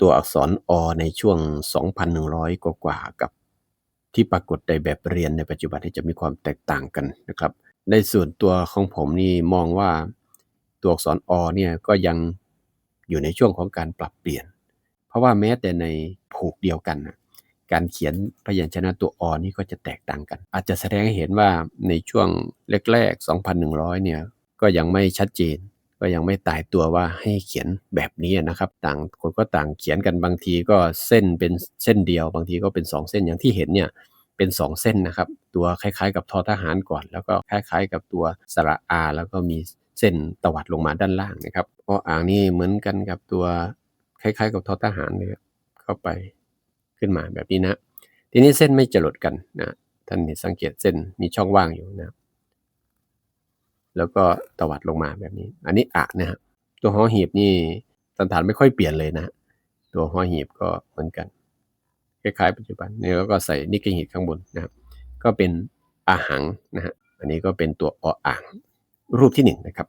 ตัวอักษรอในช่วง 2,100 กว่าๆกับ ที่ปรากฏในแบบเรียนในปัจจุบันที่จะมีความแตกต่างกันนะครับ ในส่วนตัวของผมนี่มองว่าตัวอักษรอเนี่ยก็ยังอยู่ในช่วงของการปรับเปลี่ยน เพราะว่าแม้แต่ในผูกเดียวกันนะการเขียนพยัญชนะตัวอนี่ก็จะแตกต่างกัน อาจจะแสดงให้เห็นว่าในช่วงแรกๆ 2,100 เนี่ย ก็ยังไม่ชัดเจน ก็ยังไม่ตายตัวว่าให้เขียนแบบนี้นะครับ ต่างคนก็ต่างเขียนกันบางทีก็เส้นเป็นเส้นเดียว บางทีก็เป็น 2 เส้นอย่างที่เห็นเนี่ยเป็น 2 เส้นนะครับ ตัวคล้ายๆ กับทอทหารก่อน แล้วก็คล้ายๆ กับตัวสระอา แล้วก็มีเส้นตวัดลงมาด้านล่างนะครับเพราะอ่างนี่เหมือนกันกับตัวคล้ายๆ กับทอทหารเลยเข้าไปขึ้นมาแบบนี้นะ ทีนี้เส้นไม่จรดกันนะท่านสังเกตเส้นมีช่องว่างอยู่นะ แล้วก็ตวัดลงมาแบบนี้ อันนี้อะนะฮะตัวหอหีบนี่สันฐานไม่ค่อยเปลี่ยนเลยนะตัวหอหีบก็เหมือนกันคล้ายๆปัจจุบันนี่แล้วก็ใส่นิกเกหีบข้างบนนะครับ ก็เป็นอาหังนะฮะอันนี้ก็เป็นตัวออ่างรูปที่หนึ่งนะครับ